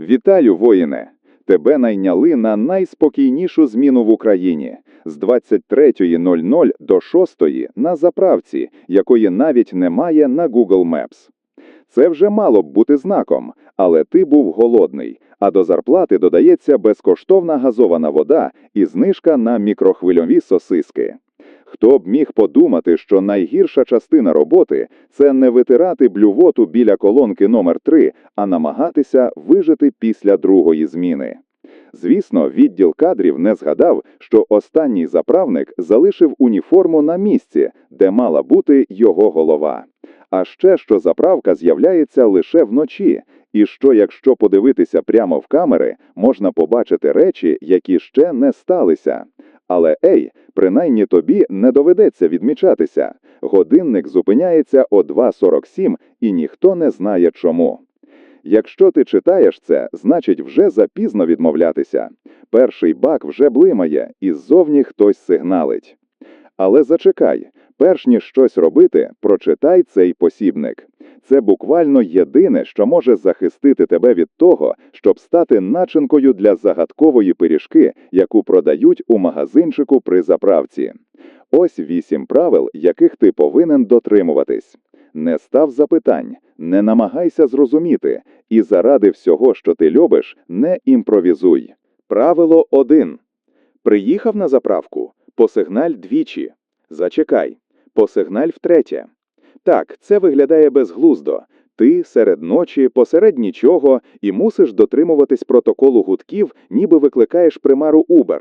Вітаю, воїне! Тебе найняли на найспокійнішу зміну в Україні з 23.00 до 6.00 на заправці, якої навіть немає на Google Maps. Це вже мало б бути знаком, але ти був голодний, а до зарплати додається безкоштовна газована вода і знижка на мікрохвильові сосиски. Хто б міг подумати, що найгірша частина роботи це не витирати блювоту біля колонки номер 3 а намагатися вижити після другої зміни. Звісно, відділ кадрів не згадав, що останній заправник залишив уніформу на місці, де мала бути його голова. А ще що заправка з'являється лише вночі, і що, якщо подивитися прямо в камери, можна побачити речі, які ще не сталися. Але ей, принаймні тобі не доведеться відмічатися. Годинник зупиняється о 2.47 і ніхто не знає чому. Якщо ти читаєш це, значить вже запізно відмовлятися. Перший бак вже блимає, і ззовні хтось сигналить. Але зачекай, перш ніж щось робити, прочитай цей посібник. Це буквально єдине, що може захистити тебе від того, щоб стати начинкою для загадкової пиріжки, яку продають у магазинчику при заправці. Ось вісім правил, яких ти повинен дотримуватись. Не став запитань, не намагайся зрозуміти, і заради всього, що ти любиш, не імпровізуй. Правило 1. Приїхав на заправку. Посигналь двічі. Зачекай. Посигналь втретє. Так, це виглядає безглуздо. Ти серед ночі, посеред нічого, і мусиш дотримуватись протоколу гудків, ніби викликаєш примару Uber.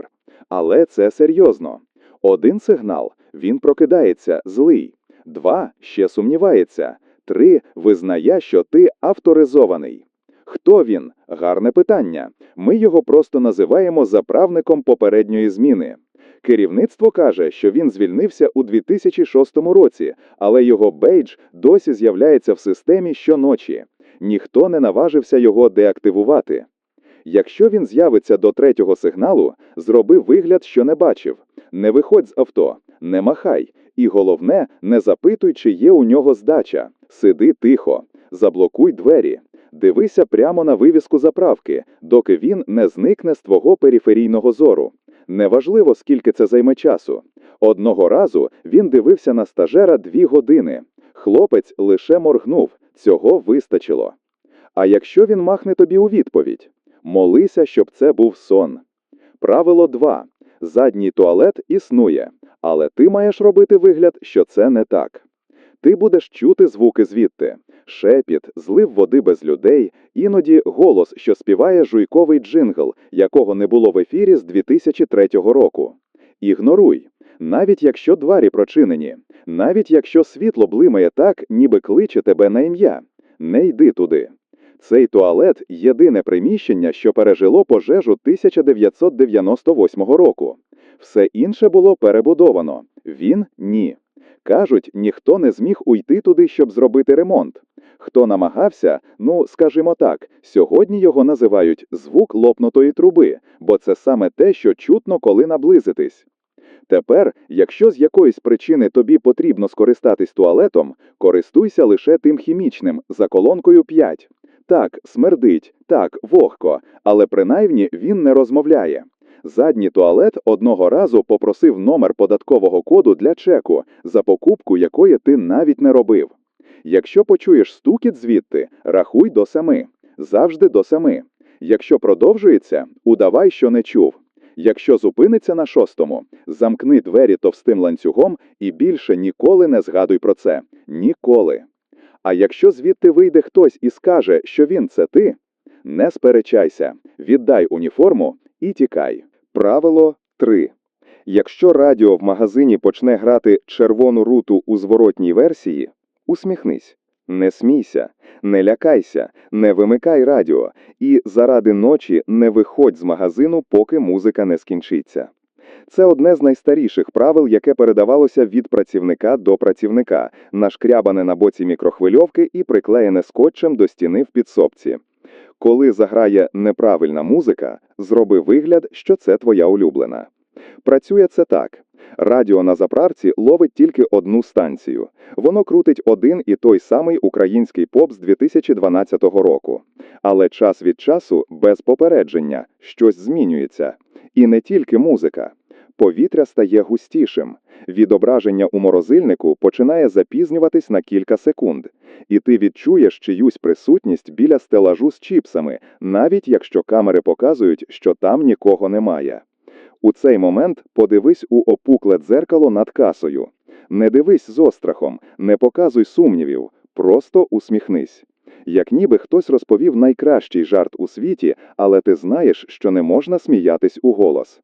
Але це серйозно. Один сигнал він прокидається, злий. Два ще сумнівається. Три визнає, що ти авторизований. Хто він? Гарне питання. Ми його просто називаємо заправником попередньої зміни. Керівництво каже, що він звільнився у 2006 році, але його бейдж досі з'являється в системі щоночі. Ніхто не наважився його деактивувати. Якщо він з'явиться до третього сигналу, зроби вигляд, що не бачив. Не виходь з авто, не махай. І головне, не запитуй, чи є у нього здача. Сиди тихо, заблокуй двері. Дивися прямо на вивіску заправки, доки він не зникне з твого периферійного зору. Неважливо, скільки це займе часу. Одного разу він дивився на стажера дві години. Хлопець лише моргнув, цього вистачило. А якщо він махне тобі у відповідь, молися, щоб це був сон. Правило 2. Задній туалет існує, але ти маєш робити вигляд, що це не так. Ти будеш чути звуки звідти шепіт, злив води без людей, іноді голос, що співає жуйковий джингл, якого не було в ефірі з 2003 року. Ігноруй, навіть якщо двері прочинені, навіть якщо світло блимає так, ніби кличе тебе на ім'я. Не йди туди. Цей туалет єдине приміщення, що пережило пожежу 1998 року. Все інше було перебудовано. Він ні. Кажуть, ніхто не зміг уйти туди, щоб зробити ремонт. Хто намагався, ну скажімо так, сьогодні його називають звук лопнутої труби, бо це саме те, що чутно, коли наблизитись. Тепер, якщо з якоїсь причини тобі потрібно скористатись туалетом, користуйся лише тим хімічним за колонкою 5. Так, смердить, так, вогко, але принаймні він не розмовляє. Задній туалет одного разу попросив номер податкового коду для чеку, за покупку якої ти навіть не робив. Якщо почуєш стукіт звідти, рахуй до семи. Завжди до семи. Якщо продовжується, удавай, що не чув. Якщо зупиниться на шостому, замкни двері товстим ланцюгом і більше ніколи не згадуй про це. Ніколи. А якщо звідти вийде хтось і скаже, що він це ти, не сперечайся, віддай уніформу і тікай. Правило 3. Якщо радіо в магазині почне грати червону руту у зворотній версії, усміхнись. Не смійся, не лякайся, не вимикай радіо і заради ночі не виходь з магазину, поки музика не скінчиться. Це одне з найстаріших правил, яке передавалося від працівника до працівника, нашкрябане на боці мікрохвильовки і приклеєне скотчем до стіни в підсобці. Коли заграє неправильна музика, зроби вигляд, що це твоя улюблена. Працює це так: Радіо на заправці ловить тільки одну станцію. Воно крутить один і той самий український поп з 2012 року. Але час від часу, без попередження, щось змінюється. І не тільки музика. Повітря стає густішим. Відображення у морозильнику починає запізнюватись на кілька секунд. І ти відчуєш чиюсь присутність біля стелажу з чіпсами, навіть якщо камери показують, що там нікого немає. У цей момент подивись у опукле дзеркало над касою. Не дивись з острахом, не показуй сумнівів, просто усміхнись. Як ніби хтось розповів найкращий жарт у світі, але ти знаєш, що не можна сміятись у голос.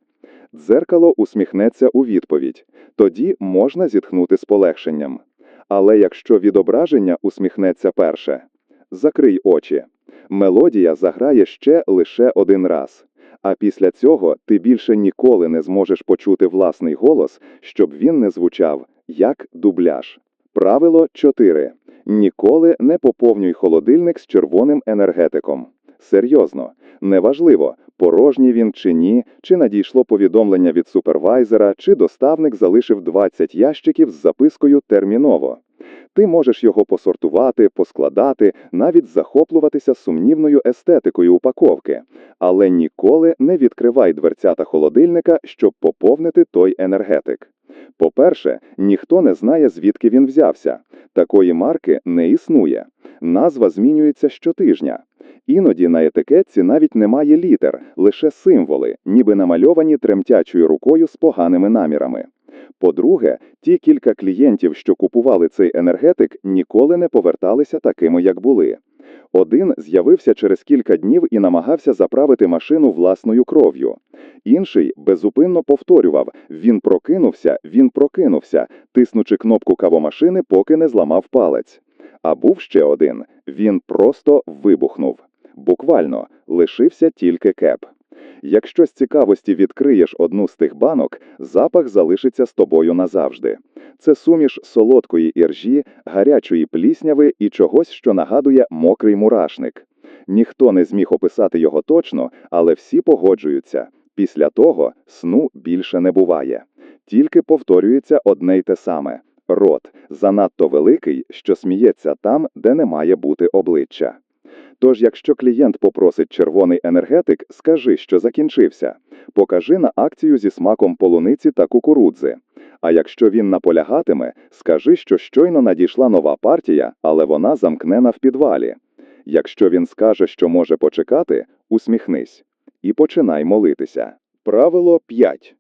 Дзеркало усміхнеться у відповідь. Тоді можна зітхнути з полегшенням. Але якщо відображення усміхнеться перше, закрий очі. Мелодія заграє ще лише один раз. А після цього ти більше ніколи не зможеш почути власний голос, щоб він не звучав як дубляж. Правило 4. Ніколи не поповнюй холодильник з червоним енергетиком. Серйозно, неважливо, порожній він чи ні, чи надійшло повідомлення від супервайзера, чи доставник залишив 20 ящиків з запискою терміново. Ти можеш його посортувати, поскладати, навіть захоплюватися сумнівною естетикою упаковки, але ніколи не відкривай дверцята холодильника, щоб поповнити той енергетик. По-перше, ніхто не знає, звідки він взявся. Такої марки не існує. Назва змінюється щотижня. Іноді на етикетці навіть немає літер, лише символи, ніби намальовані тремтячою рукою з поганими намірами. По-друге, ті кілька клієнтів, що купували цей енергетик, ніколи не поверталися такими, як були. Один з'явився через кілька днів і намагався заправити машину власною кров'ю. Інший безупинно повторював: він прокинувся, він прокинувся, тиснучи кнопку кавомашини, поки не зламав палець. А був ще один він просто вибухнув. Буквально лишився тільки кеп. Якщо з цікавості відкриєш одну з тих банок, запах залишиться з тобою назавжди. Це суміш солодкої іржі, гарячої плісняви і чогось, що нагадує мокрий мурашник. Ніхто не зміг описати його точно, але всі погоджуються. Після того сну більше не буває. Тільки повторюється одне й те саме. Рот занадто великий, що сміється там, де не має бути обличчя. Тож, якщо клієнт попросить червоний енергетик, скажи, що закінчився. Покажи на акцію зі смаком полуниці та кукурудзи. А якщо він наполягатиме, скажи, що щойно надійшла нова партія, але вона замкнена в підвалі. Якщо він скаже, що може почекати, усміхнись і починай молитися. Правило 5.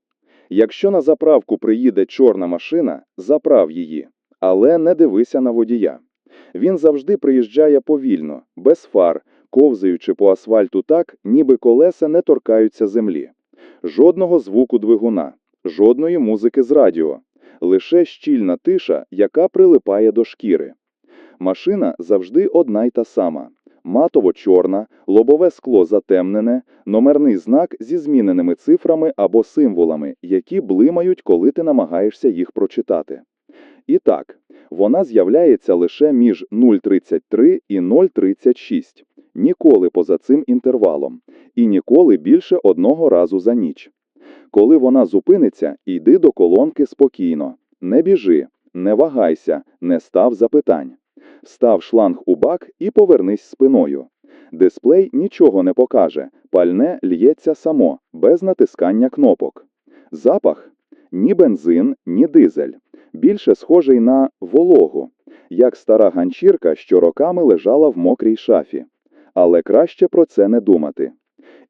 Якщо на заправку приїде чорна машина, заправ її, але не дивися на водія. Він завжди приїжджає повільно, без фар, ковзаючи по асфальту так, ніби колеса не торкаються землі. Жодного звуку двигуна, жодної музики з радіо, лише щільна тиша, яка прилипає до шкіри. Машина завжди одна й та сама. Матово-чорна, лобове скло затемнене, номерний знак зі зміненими цифрами або символами, які блимають, коли ти намагаєшся їх прочитати. І так, вона з'являється лише між 0,33 і 0,36, ніколи поза цим інтервалом, і ніколи більше одного разу за ніч. Коли вона зупиниться, йди до колонки спокійно, не біжи, не вагайся, не став запитань. Став шланг у бак і повернись спиною. Дисплей нічого не покаже, пальне лється само, без натискання кнопок. Запах ні бензин, ні дизель. Більше схожий на вологу, як стара ганчірка, що роками лежала в мокрій шафі. Але краще про це не думати.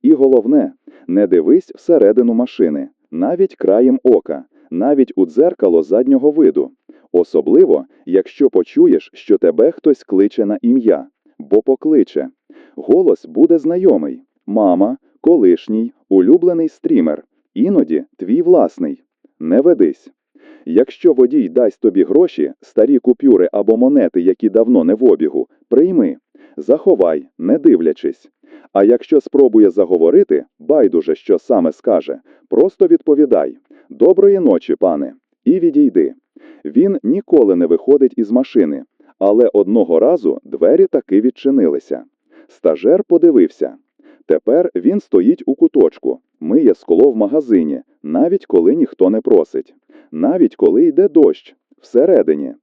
І головне, не дивись всередину машини, навіть краєм ока, навіть у дзеркало заднього виду. Особливо, якщо почуєш, що тебе хтось кличе на ім'я, бо покличе. Голос буде знайомий: мама, колишній, улюблений стрімер, іноді твій власний. Не ведись. Якщо водій дасть тобі гроші, старі купюри або монети, які давно не в обігу, прийми, заховай, не дивлячись. А якщо спробує заговорити, байдуже, що саме скаже, просто відповідай Доброї ночі, пане, і відійди. Він ніколи не виходить із машини, але одного разу двері таки відчинилися. Стажер подивився. Тепер він стоїть у куточку, миє скло в магазині, навіть коли ніхто не просить. навіть коли йде дощ, всередині.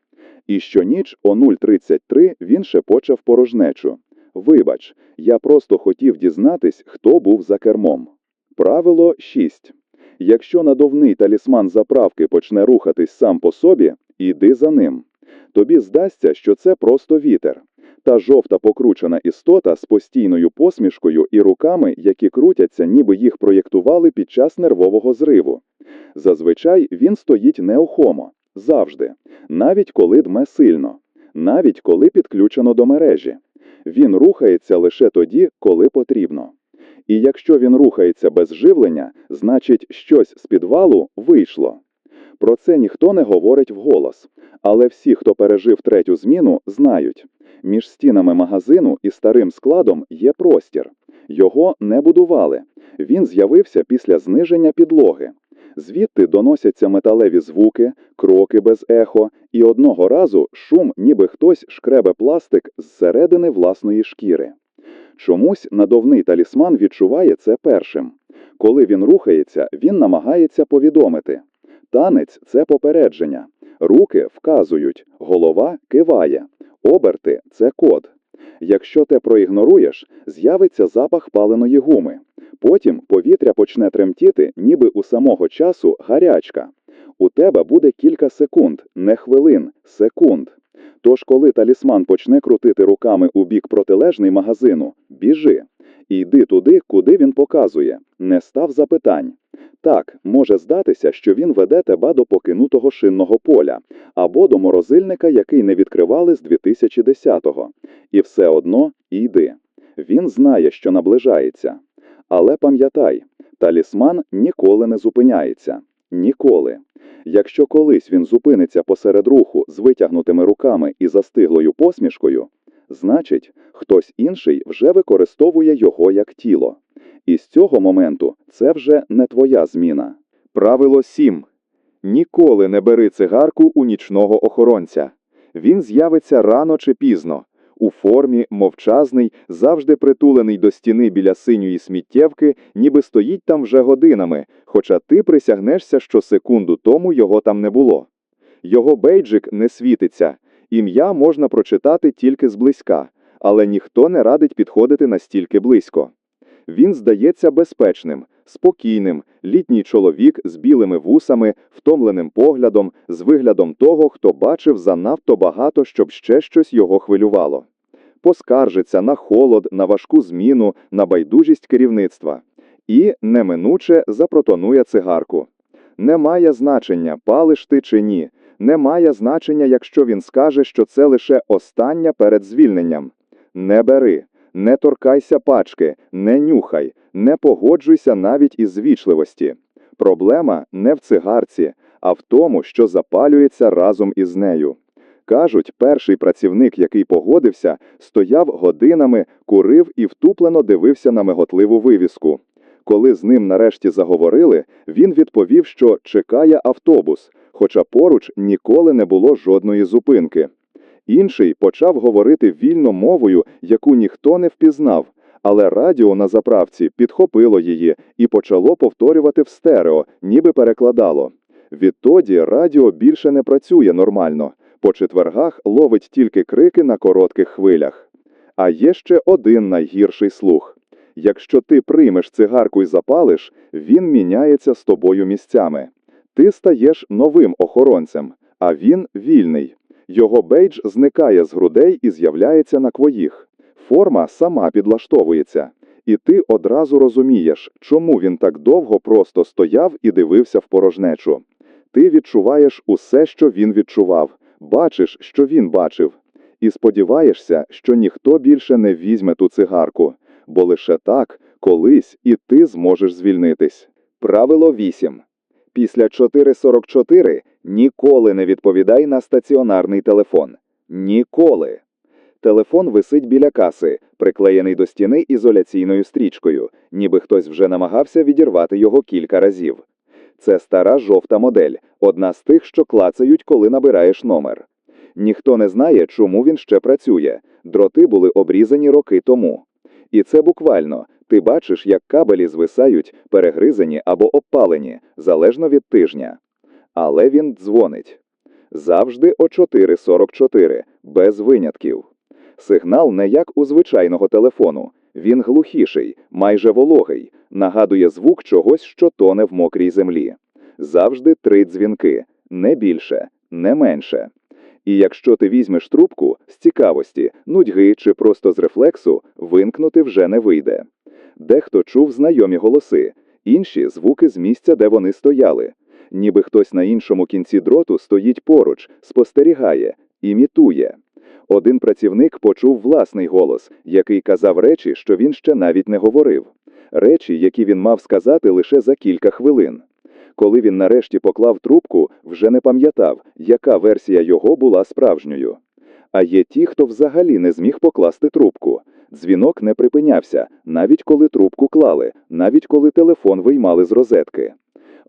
І щоніч о 0.33 він шепоче в порожнечу. Вибач, я просто хотів дізнатись, хто був за кермом. Правило 6. Якщо надувний талісман заправки почне рухатись сам по собі, іди за ним. Тобі здасться, що це просто вітер. Та жовта покручена істота з постійною посмішкою і руками, які крутяться, ніби їх проєктували під час нервового зриву. Зазвичай він стоїть неохомо, завжди, навіть коли дме сильно, навіть коли підключено до мережі. Він рухається лише тоді, коли потрібно. І якщо він рухається без живлення, значить щось з підвалу вийшло. Про це ніхто не говорить вголос, але всі, хто пережив третю зміну, знають. Між стінами магазину і старим складом є простір. Його не будували. Він з'явився після зниження підлоги. Звідти доносяться металеві звуки, кроки без ехо, і одного разу шум, ніби хтось шкребе пластик зсередини власної шкіри. Чомусь надовний талісман відчуває це першим. Коли він рухається, він намагається повідомити. Танець це попередження. Руки вказують, голова киває, оберти це код. Якщо те проігноруєш, з'явиться запах паленої гуми. Потім повітря почне тремтіти, ніби у самого часу гарячка. У тебе буде кілька секунд, не хвилин, секунд. Тож, коли талісман почне крутити руками у бік протилежний магазину, біжи. І йди туди, куди він показує. Не став запитань. Так, може здатися, що він веде тебе до покинутого шинного поля або до морозильника, який не відкривали з 2010-го. І все одно йди. Він знає, що наближається. Але пам'ятай, талісман ніколи не зупиняється. Ніколи. Якщо колись він зупиниться посеред руху з витягнутими руками і застиглою посмішкою, значить, хтось інший вже використовує його як тіло. І з цього моменту це вже не твоя зміна. Правило 7. Ніколи не бери цигарку у нічного охоронця. Він з'явиться рано чи пізно. У формі, мовчазний, завжди притулений до стіни біля синьої сміттєвки, ніби стоїть там вже годинами, хоча ти присягнешся, що секунду тому його там не було. Його бейджик не світиться, ім'я можна прочитати тільки зблизька, але ніхто не радить підходити настільки близько. Він здається безпечним, спокійним, літній чоловік з білими вусами, втомленим поглядом, з виглядом того, хто бачив занадто багато, щоб ще щось його хвилювало. Поскаржиться на холод, на важку зміну, на байдужість керівництва. І неминуче запротонує цигарку. Немає значення, палиш ти чи ні. Немає значення, якщо він скаже, що це лише остання перед звільненням. Не бери. Не торкайся пачки, не нюхай, не погоджуйся навіть із звічливості. Проблема не в цигарці, а в тому, що запалюється разом із нею. Кажуть, перший працівник, який погодився, стояв годинами, курив і втуплено дивився на миготливу вивіску. Коли з ним нарешті заговорили, він відповів, що чекає автобус, хоча поруч ніколи не було жодної зупинки. Інший почав говорити вільно мовою, яку ніхто не впізнав, але радіо на заправці підхопило її і почало повторювати в стерео, ніби перекладало. Відтоді радіо більше не працює нормально. По четвергах ловить тільки крики на коротких хвилях. А є ще один найгірший слух. Якщо ти приймеш цигарку і запалиш, він міняється з тобою місцями. Ти стаєш новим охоронцем, а він вільний. Його бейдж зникає з грудей і з'являється на твоїх. Форма сама підлаштовується. І ти одразу розумієш, чому він так довго просто стояв і дивився в порожнечу. Ти відчуваєш усе, що він відчував, бачиш, що він бачив, і сподіваєшся, що ніхто більше не візьме ту цигарку, бо лише так, колись і ти зможеш звільнитись. Правило 8. Після 4.44 ніколи не відповідай на стаціонарний телефон. Ніколи. Телефон висить біля каси, приклеєний до стіни ізоляційною стрічкою, ніби хтось вже намагався відірвати його кілька разів. Це стара жовта модель, одна з тих, що клацають, коли набираєш номер. Ніхто не знає, чому він ще працює. Дроти були обрізані роки тому. І це буквально ти бачиш, як кабелі звисають, перегризані або обпалені, залежно від тижня. Але він дзвонить. Завжди о 4.44, без винятків. Сигнал не як у звичайного телефону. Він глухіший, майже вологий, нагадує звук чогось, що тоне в мокрій землі. Завжди три дзвінки, не більше, не менше. І якщо ти візьмеш трубку з цікавості, нудьги чи просто з рефлексу, вимкнути вже не вийде. Дехто чув знайомі голоси, інші звуки з місця, де вони стояли. Ніби хтось на іншому кінці дроту стоїть поруч, спостерігає, імітує. Один працівник почув власний голос, який казав речі, що він ще навіть не говорив. Речі, які він мав сказати лише за кілька хвилин. Коли він нарешті поклав трубку, вже не пам'ятав, яка версія його була справжньою. А є ті, хто взагалі не зміг покласти трубку. Дзвінок не припинявся, навіть коли трубку клали, навіть коли телефон виймали з розетки.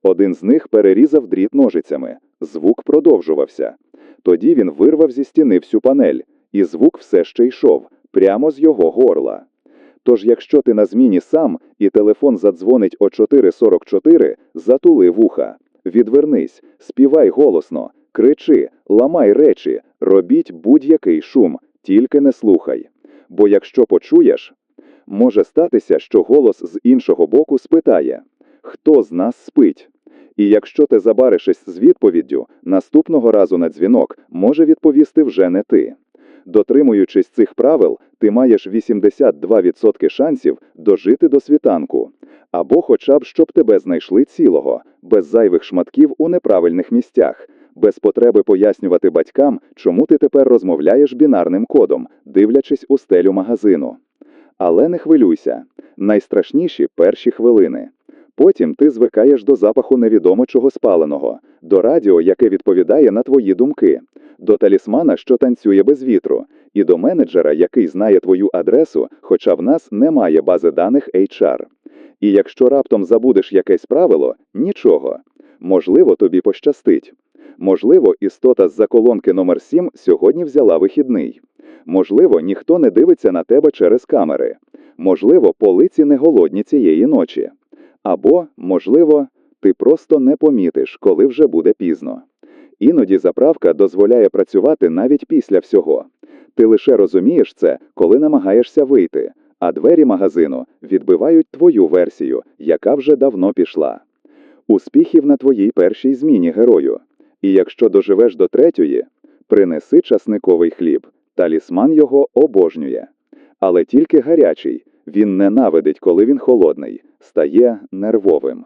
Один з них перерізав дріт ножицями. Звук продовжувався. Тоді він вирвав зі стіни всю панель, і звук все ще йшов, прямо з його горла. Тож, якщо ти на зміні сам і телефон задзвонить о 4.44, затули вуха. Відвернись, співай голосно, кричи, ламай речі, робіть будь-який шум, тільки не слухай. Бо якщо почуєш, може статися, що голос з іншого боку спитає Хто з нас спить? І якщо ти забаришись з відповіддю, наступного разу на дзвінок може відповісти вже не ти. Дотримуючись цих правил, ти маєш 82% шансів дожити до світанку. Або хоча б щоб тебе знайшли цілого, без зайвих шматків у неправильних місцях, без потреби пояснювати батькам, чому ти тепер розмовляєш бінарним кодом, дивлячись у стелю магазину. Але не хвилюйся. Найстрашніші перші хвилини. Потім ти звикаєш до запаху невідомо чого спаленого, до радіо, яке відповідає на твої думки, до талісмана, що танцює без вітру, і до менеджера, який знає твою адресу, хоча в нас немає бази даних HR. І якщо раптом забудеш якесь правило, нічого. Можливо, тобі пощастить. Можливо, істота з-за колонки номер 7 сьогодні взяла вихідний. Можливо, ніхто не дивиться на тебе через камери. Можливо, полиці не голодні цієї ночі. Або, можливо, ти просто не помітиш, коли вже буде пізно. Іноді заправка дозволяє працювати навіть після всього. Ти лише розумієш це, коли намагаєшся вийти, а двері магазину відбивають твою версію, яка вже давно пішла. Успіхів на твоїй першій зміні герою. І якщо доживеш до третьої, принеси часниковий хліб. Талісман його обожнює. Але тільки гарячий. Він ненавидить, коли він холодний, стає нервовим.